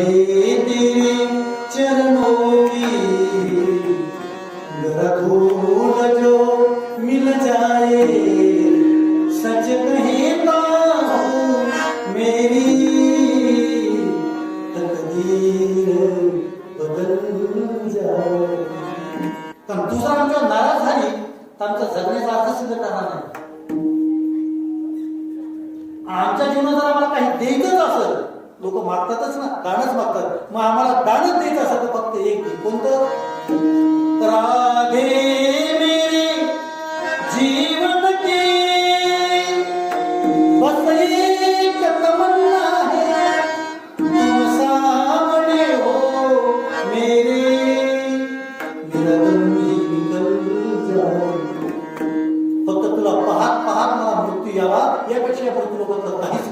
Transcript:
राधे तेरे चरणों की रघुल जो मिल जाए। सच कहता हूँ मेरी तकदीर बदल जाए। पण दुसरा आमच्या नाराज झाली तर आमचा जगण्याचा अर्थ सिद्ध करणार नाही. आमच्या जीवनात जर आम्हाला काही द्यायचंच असेल लोक मागतातच ना दानच मागतात. मग आम्हाला दानच द्यायचं असं तर फक्त एक कोणतं? राधे मेरे जीवन के सामने हो मेरे। फक्त तुला पाहत मला मृत्यू यावा यापेक्षा आपण तुला काहीच